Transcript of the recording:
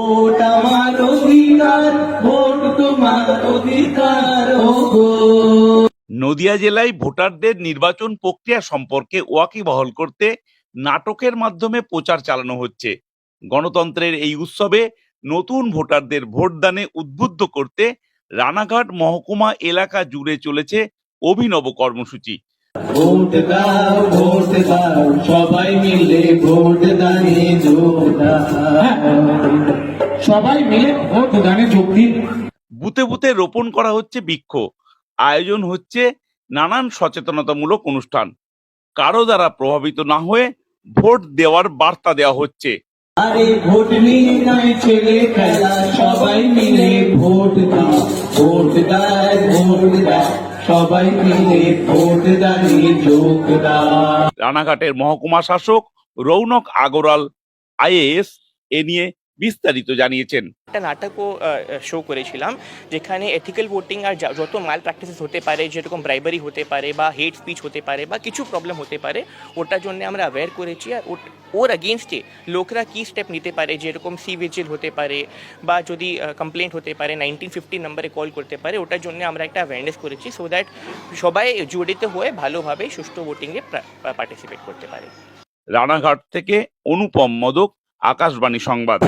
Vote আমার অধিকার vote তোমার অধিকার নদিয়া জেলায় ভোটারদের নির্বাচন প্রক্রিয়া সম্পর্কে ওয়াকিবহল করতে নাটকের মাধ্যমে প্রচার চালানো হচ্ছে। গণতন্ত্রের এই উৎসবে নতুন ভোটারদের ভোটদানে উদ্বুদ্ধ করতে রানাঘাট মহকুমা এলাকা জুড়ে চলেছে অভিনব কর্মসূচি। ভোট দাও ভোট দাও সবাই মিলে ভোট দানে। সবাই মিলে ভোট দানে যোগ দিন। বুথে বুথে রোপণ করা হচ্ছে বৃক্ষ। আয়োজন হচ্ছে নানান সচেতনতামূলক অনুষ্ঠান। কারও দ্বারা প্রভাবিত না হয়ে ভোট দেওয়ার বার্তা দেওয়া হচ্ছে। আরে ভোট নিয়ে নয় ছেলে খেলা সবাই মিলে ভোট দাও ভোট দাও ভোট দাও সবাই মিলে ভোট দানে যোগ দাও। রানাঘাটের মহকুমা শাসক রৌনক আগরওয়াল আইএএস এ নিয়ে বিস্তারিত জানিয়েছেন। একটা নাটকও শো করেছিলাম, যেখানে এথিক্যাল ভোটিং আর যত মাল প্র্যাকটিসেস হতে পারে, যেরকম ব্রাইবারি হতে পারে বা হেট স্পিচ হতে পারে বা কিছু প্রবলেম হতে পারে, ওটার জন্য আমরা অ্যাওয়্যার করেছি আর ওর অগেনস্টে লোকরা কী স্টেপ নিতে পারে, যেরকম সি ভিজিল হতে পারে বা যদি কমপ্লেন্ট হতে পারে নাইনটিন ফিফটি নম্বরে কল করতে পারে, ওটার জন্য আমরা একটা অ্যাওয়ারনেস করেছি সো দ্যাট সবাই জড়িত হয়ে ভালোভাবে সুষ্ঠু ভোটিংয়ে পার্টিসিপেট করতে পারে। রানাঘাট থেকে অনুপম মদক আকাশবাণী সংবাদ।